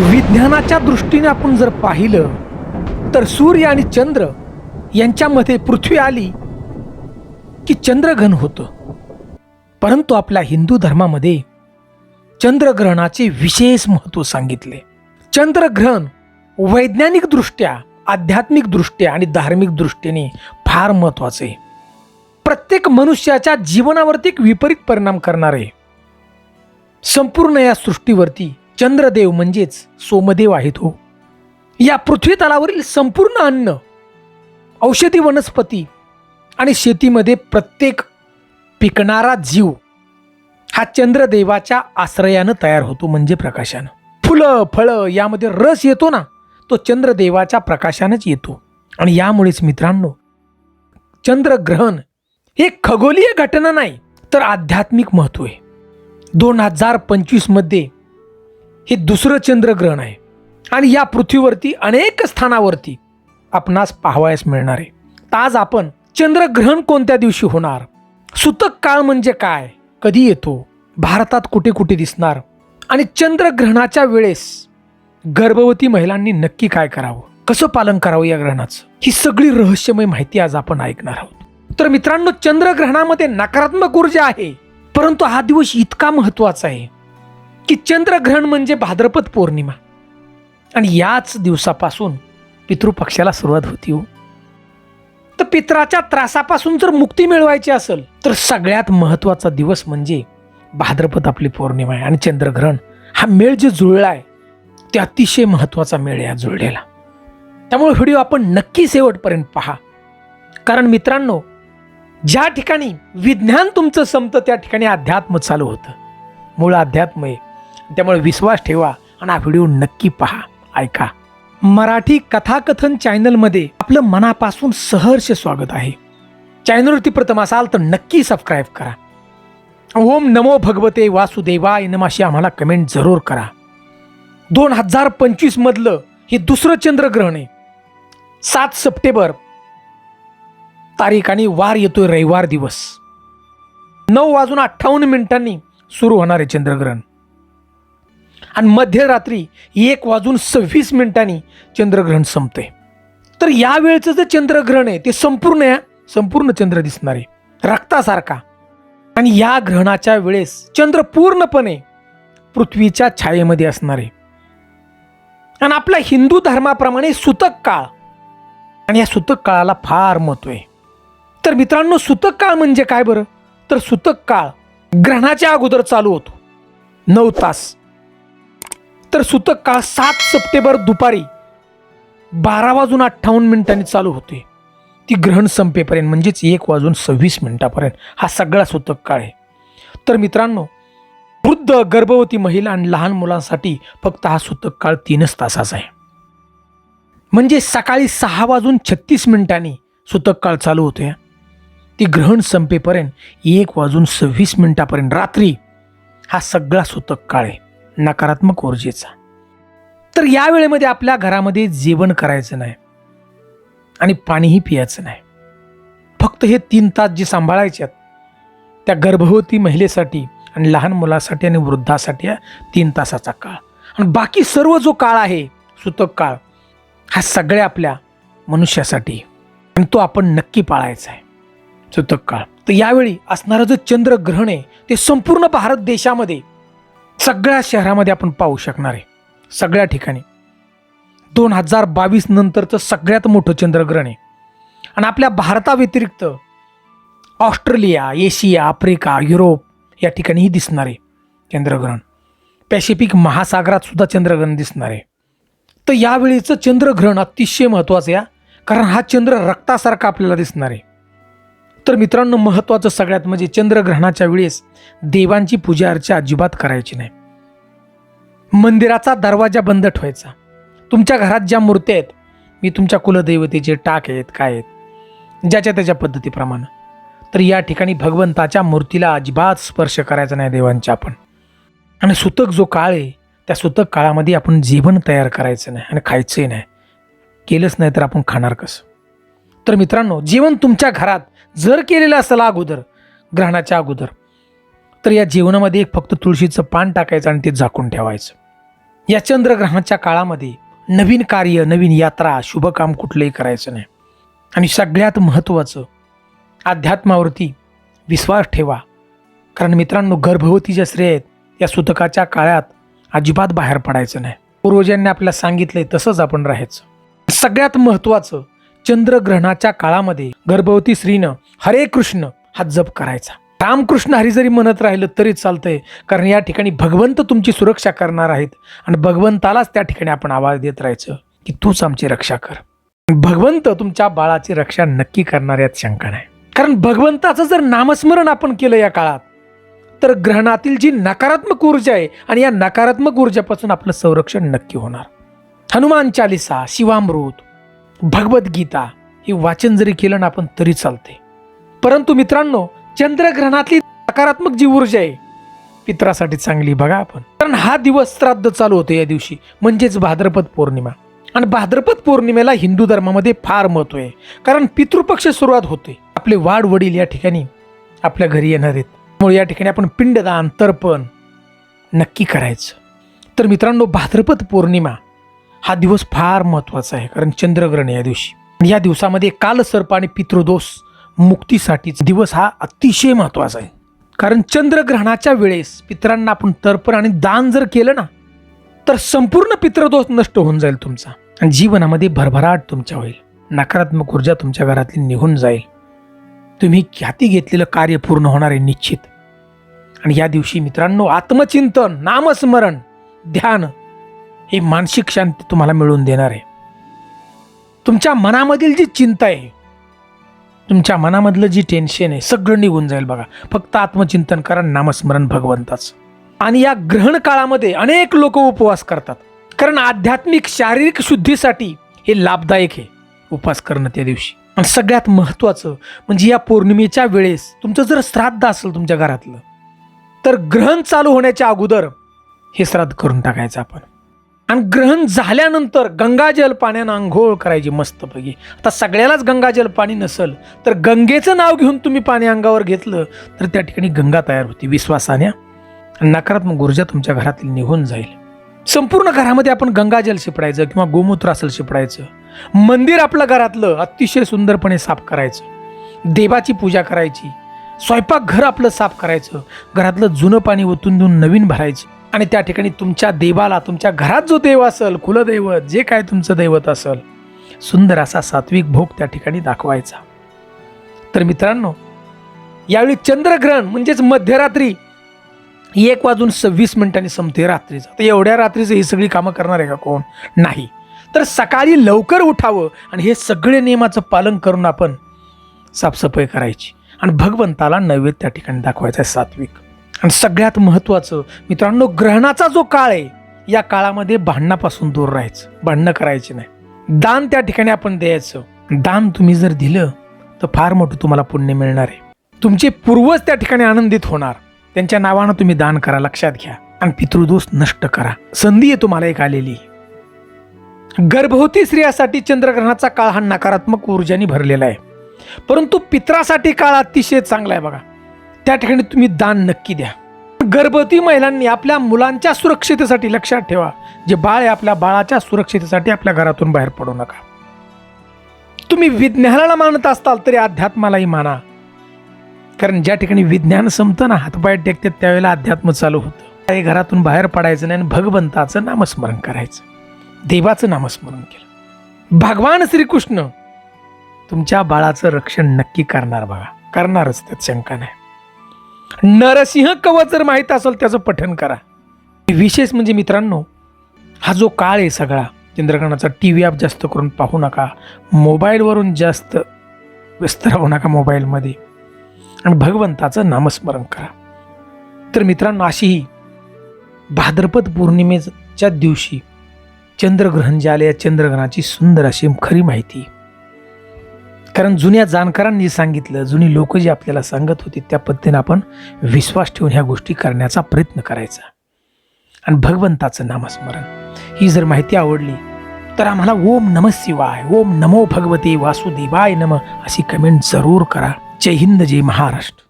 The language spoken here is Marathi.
विज्ञानाच्या दृष्टीने आपण जर पाहिलं तर सूर्य आणि चंद्र यांच्यामध्ये पृथ्वी आली की चंद्रग्रहण होतं. परंतु आपल्या हिंदू धर्मामध्ये चंद्रग्रहणाचे विशेष महत्त्व सांगितले. चंद्रग्रहण वैज्ञानिकदृष्ट्या आध्यात्मिकदृष्ट्या आणि धार्मिक दृष्टीने फार महत्त्वाचे. आहे. प्रत्येक मनुष्याच्या जीवनावरती एक विपरीत परिणाम करणारे. संपूर्ण या सृष्टीवरती चंद्रदेव म्हणजेच सोमदेव आहेत हो. या पृथ्वी तलावरील संपूर्ण अन्न औषधी वनस्पती आणि शेतीमध्ये प्रत्येक पिकणारा जीव हा चंद्रदेवाच्या आश्रयानं तयार होतो म्हणजे प्रकाशानं. फुलं फळं यामध्ये रस येतो ना तो चंद्रदेवाच्या प्रकाशानंच येतो. आणि यामुळेच मित्रांनो चंद्रग्रहण हे खगोलीय घटना नाही तर आध्यात्मिक महत्त्व आहे. दोन हजार पंचवीसमध्ये हे दुसरं चंद्रग्रहण आहे. आणि या पृथ्वीवरती अनेक स्थानावरती आपणास पाहावयास मिळणार आहे. आज आपण चंद्रग्रहण कोणत्या दिवशी होणार? सुतक काळ म्हणजे काय? कधी येतो? भारतात कुठे कुठे दिसणार? आणि चंद्रग्रहणाच्या वेळेस गर्भवती महिलांनी नक्की काय करावं? कसं पालन करावं या ग्रहणाचं? ही सगळी रहस्यमय माहिती आज आपण ऐकणार आहोत. तर मित्रांनो चंद्रग्रहणामध्ये नकारात्मक ऊर्जा आहे. परंतु हा दिवस इतका महत्त्वाचा आहे. की चंद्रग्रहण म्हणजे भाद्रपद पौर्णिमा. आणि याच दिवसापासून पितृपक्षाला सुरुवात होती हो. तर पित्राच्या त्रासापासून जर मुक्ती मिळवायची असेल तर सगळ्यात महत्त्वाचा दिवस म्हणजे भाद्रपद आपली पौर्णिमा आहे. आणि चंद्रग्रहण हा मेळ जे जुळला आहे ते अतिशय महत्त्वाचा मेळ आहे जुळलेला. त्यामुळे व्हिडिओ आपण नक्की शेवटपर्यंत पहा. कारण मित्रांनो ज्या ठिकाणी विज्ञान तुमचं संपतं त्या ठिकाणी अध्यात्म चालू होतं. मूळ अध्यात्म आहे. त्यामुळे विश्वास ठेवा आणि हा व्हिडिओ नक्की पहा. ऐका. मराठी कथाकथन चॅनलमध्ये आपलं मनापासून सहर्ष स्वागत आहे. चॅनलवरती प्रथम असाल तर नक्की सबस्क्राईब करा. ओम नमो भगवते वासुदेवाय नमाशी आम्हाला कमेंट जरूर करा. दोन हजार पंचवीसमधलं हे दुसरं चंद्रग्रहण आहे. सात सप्टेंबर तारीख आणि वार येतोय रविवार दिवस. नऊ वाजून अठ्ठावन्न मिनिटांनी सुरू होणार आहे चंद्रग्रहण. आणि मध्यरात्री एक वाजून सव्वीस मिनिटांनी चंद्रग्रहण संपते. तर या वेळचं जे चंद्रग्रहण आहे ते संपूर्ण आहे, संपूर्ण चंद्र दिसणार आहे. रक्तासारखा. आणि या ग्रहणाच्या वेळेस चंद्र पूर्णपणे पृथ्वीच्या छायेमध्ये असणार आहे. आणि आपल्या हिंदू धर्माप्रमाणे सुतक काळ. आणि या सुतक काळाला फार महत्त्व आहे. तर मित्रांनो सुतक काळ म्हणजे काय बरं? तर सुतक काळ ग्रहणाच्या अगोदर चालू होतो. नऊ तास. तर सुतक काळ सात सप्टेंबर दुपारी बारा वाजून अठ्ठावन्न मिनिटांनी चालू होते. ती ग्रहण संपेपर्यंत म्हणजेच एक वाजून सव्वीस मिनिटापर्यंत हा सगळा सुतक काळ आहे. तर मित्रांनो वृद्ध गर्भवती महिला आणि लहान मुलांसाठी फक्त हा सुतक काळ तीनच तासाचा आहे. म्हणजे सकाळी सहा वाजून छत्तीस मिनिटांनी सुतक काळ चालू होते. ती ग्रहण संपेपर्यंत एक वाजून सव्वीस मिनिटापर्यंत रात्री हा सगळा सुतक काळ आहे. नकारात्मक ऊर्जेचा. तर या वेळेमध्ये आपल्या घरामध्ये जेवण करायचं नाही. आणि पाणीही पियायचं नाही. फक्त हे तीन तास जे सांभाळायचे आहेत त्या गर्भवती महिलेसाठी आणि लहान मुलासाठी आणि वृद्धासाठी तीन तासाचा काळ. आणि बाकी सर्व जो काळ आहे सुतक काळ हा सगळ्या आपल्या मनुष्यासाठी. आणि तो आपण नक्की पाळायचा आहे. सुतक काळ. तर यावेळी असणारं जो चंद्रग्रहण आहे ते संपूर्ण भारत देशामध्ये सगळ्या शहरामध्ये आपण पाहू शकणार आहे. सगळ्या ठिकाणी. दोन हजार बावीस नंतरचं सगळ्यात मोठं चंद्रग्रहण आहे. आणि आपल्या भारताव्यतिरिक्त ऑस्ट्रेलिया एशिया आफ्रिका युरोप या ठिकाणीही दिसणार आहे चंद्रग्रहण. पॅसिफिक महासागरात सुद्धा चंद्रग्रहण दिसणार आहे. तर यावेळीचं चंद्रग्रहण अतिशय महत्त्वाचं आहे कारण हा चंद्र रक्तासारखा आपल्याला दिसणार आहे. तर मित्रांनो महत्त्वाचं सगळ्यात म्हणजे चंद्रग्रहणाच्या वेळेस देवांची पूजा अर्चा अजिबात करायची नाही. मंदिराचा दरवाजा बंद ठेवायचा. तुमच्या घरात ज्या मूर्त्या आहेत मी तुमच्या कुलदैवतेचे टाक आहेत काय आहेत ज्याच्या त्याच्या पद्धतीप्रमाणे. तर या ठिकाणी भगवंताच्या मूर्तीला अजिबात स्पर्श करायचा नाही देवांच्या आपण. आणि सुतक जो काळ आहे त्या सुतक काळामध्ये आपण जेवण तयार करायचं नाही आणि खायचंही नाही. केलंच नाही तर आपण खाणार कसं? तर मित्रांनो जेवण तुमच्या घरात जर केलेलं असेल अगोदर ग्रहणाच्या अगोदर तर या जेवणामध्ये एक फक्त तुळशीचं पान टाकायचं आणि ते झाकून ठेवायचं. या चंद्रग्रहणाच्या काळामध्ये नवीन कार्य नवीन यात्रा शुभकाम कुठलंही करायचं नाही. आणि सगळ्यात महत्त्वाचं अध्यात्मावरती विश्वास ठेवा. कारण मित्रांनो गर्भवती ज्या स्त्रिया आहेत या सुतकाच्या काळात अजिबात बाहेर पडायचं नाही. पूर्वजांनी आपल्याला सांगितलंय तसंच आपण राहायचं. सगळ्यात महत्त्वाचं चंद्रग्रहणाच्या काळामध्ये गर्भवती स्त्रीनं हरे कृष्ण हा जप करायचा. रामकृष्ण हरी जरी म्हणत राहिलं तरी चालतंय कारण या ठिकाणी भगवंत तुमची सुरक्षा करणार आहेत आणि भगवंतालाच त्या ठिकाणी आपण आवाज देत राहायचं की तूच आमची रक्षा कर. भगवंत तुमच्या बाळाची रक्षा नक्की करणार यात शंका नाही. कारण भगवंताचं जर नामस्मरण आपण केलं या काळात तर ग्रहणातील जी नकारात्मक ऊर्जा आहे आणि या नकारात्मक ऊर्जापासून आपलं संरक्षण नक्की होणार. हनुमान चालिसा शिवामृत भगवद्गीता हे वाचन जरी केलं ना आपण तरी चालते परंतु मित्रांनो चंद्रग्रहणातली सकारात्मक जी ऊर्जा आहे पित्रासाठी चांगली बघा आपण. कारण हा दिवस श्राद्ध चालू होतो या दिवशी म्हणजेच भाद्रपद पौर्णिमा. आणि भाद्रपद पौर्णिमेला हिंदू धर्मामध्ये फार महत्त्व आहे. कारण पितृपक्ष सुरुवात होते आपले वाड वडील या ठिकाणी आपल्या घरी येणार आहेत. त्यामुळे या ठिकाणी आपण पिंडदान तर्पण नक्की करायचं. तर मित्रांनो भाद्रपद पौर्णिमा हा दिवस फार महत्त्वाचा आहे कारण चंद्रग्रहण या दिवशी. या दिवसामध्ये कालसर्प आणि पितृदोष मुक्तीसाठीच दिवस हा अतिशय महत्त्वाचा आहे. कारण चंद्रग्रहणाच्या वेळेस पितरांना आपण तर्पण आणि दान जर केलं ना तर संपूर्ण पितृदोष नष्ट होऊन जाईल तुमचा. आणि जीवनामध्ये भरभराट तुमच्या होईल. नकारात्मक ऊर्जा तुमच्या घरातली निघून जाईल. तुम्ही हाती घेतलेलं कार्य पूर्ण होणार आहे निश्चित. आणि या दिवशी मित्रांनो आत्मचिंतन नामस्मरण ध्यान हे मानसिक शांती तुम्हाला मिळवून देणार आहे. तुमच्या मनामधील जी चिंता आहे तुमच्या मनामधलं जी टेन्शन आहे सगळं निघून जाईल बघा. फक्त आत्मचिंतन करा नामस्मरण भगवंताच. आणि या ग्रहण काळामध्ये अनेक लोक उपवास करतात. कारण आध्यात्मिक शारीरिक शुद्धीसाठी हे लाभदायक आहे उपवास करणं त्या दिवशी. आणि सगळ्यात महत्त्वाचं म्हणजे या पौर्णिमेच्या वेळेस तुमचं जर श्राद्ध असेल तुमच्या घरातलं तर ग्रहण चालू होण्याच्या अगोदर हे श्राद्ध करून टाकायचं आपण. आणि ग्रहण झाल्यानंतर गंगाजल पाण्यानं आंघोळ करायची मस्तपैकी. आता सगळ्यालाच गंगाजल पाणी नसल तर गंगेचं नाव घेऊन तुम्ही पाणी अंगावर घेतलं तर त्या ठिकाणी गंगा तयार होती. विश्वासाने आणि नकारात्मक ऊर्जा तुमच्या घरातली निघून जाईल. संपूर्ण घरामध्ये आपण गंगाजल शिपडायचं किंवा गोमूत्र असेल शिपडायचं. मंदिर आपलं घरातलं अतिशय सुंदरपणे साफ करायचं. देवाची पूजा करायची. स्वयंपाकघर आपलं साफ करायचं. घरातलं जुनं पाणी ओतून देऊन नवीन भरायचं. आणि त्या ठिकाणी तुमच्या देवाला तुमच्या घरात जो देव असेल कुलदैवत जे काय तुमचं दैवत असेल सुंदर असा सात्विक भोग त्या ठिकाणी दाखवायचा. तर मित्रांनो यावेळी चंद्रग्रहण म्हणजेच मध्यरात्री एक वाजून सव्वीस मिनिटांनी संपते रात्रीचं. तर एवढ्या रात्रीचं ही सगळी कामं करणार आहे का कोण? नाही. तर सकाळी लवकर उठावं आणि हे सगळे नियमाचं पालन करून आपण साफसफाई करायची. आणि भगवंताला नैवेद्य त्या ठिकाणी दाखवायचा आहे सात्विक. आणि सगळ्यात महत्त्वाचं मित्रांनो ग्रहणाचा जो काळ आहे या काळामध्ये भांडणापासून दूर राहायचं. भांडणं करायची नाही. दान त्या ठिकाणी आपण द्यायचं. दान तुम्ही जर दिलं तर फार मोठं तुम्हाला पुण्य मिळणार आहे. तुमचे पूर्वज त्या ठिकाणी आनंदित होणार. त्यांच्या नावानं तुम्ही दान करा लक्षात घ्या. आणि पितृदोष नष्ट करा. संधी आहे तुम्हाला एक आलेली. गर्भवती स्त्रियासाठी चंद्रग्रहणाचा काळ हा नकारात्मक ऊर्जाने भरलेला आहे. परंतु पित्रासाठी काळ अतिशय चांगला आहे बघा. त्या ठिकाणी तुम्ही दान नक्की द्या. गर्भवती महिलांनी आपल्या मुलांच्या सुरक्षितेसाठी लक्षात ठेवा. जे बाळ आहे आपल्या बाळाच्या सुरक्षितेसाठी आपल्या घरातून बाहेर पडू नका. तुम्ही विज्ञानाला मानत असताल तरी अध्यात्मालाही माना. कारण ज्या ठिकाणी विज्ञान संपतं ना हातपाय टेकते त्यावेळेला अध्यात्म चालू होतं. काही घरातून बाहेर पडायचं नाही आणि भगवंताचं नामस्मरण करायचं. देवाचं नामस्मरण केलं. भगवान श्रीकृष्ण तुमच्या बाळाचं रक्षण नक्की करणार बघा. करणारच त्यात शंका नाही. नरसिंह कवच जर माहीत असेल त्याचं पठन करा. विशेष म्हणजे मित्रांनो हा जो काळ आहे सगळा चंद्रग्रहणाचा टी व्ही ॲप जास्त करून पाहू नका. मोबाईलवरून जास्त व्यस्त राहू नका मोबाईलमध्ये आणि भगवंताचं नामस्मरण करा. तर मित्रांनो अशी ही भाद्रपद पौर्णिमेच्या दिवशी चंद्रग्रहण जे आले या चंद्रग्रहणाची सुंदर अशी खरी माहिती. कारण जुन्या जाणकारांनी सांगितलं जुनी लोक जी आपल्याला सांगत होती त्या पद्धतीने आपण विश्वास ठेवून ह्या गोष्टी करण्याचा प्रयत्न करायचा. आणि भगवंताचं नामस्मरण. ही जर माहिती आवडली तर आम्हाला ओम नम शिवाय ओम नमो भगवते वासुदेवाय नम अशी कमेंट जरूर करा. जय हिंद जय महाराष्ट्र.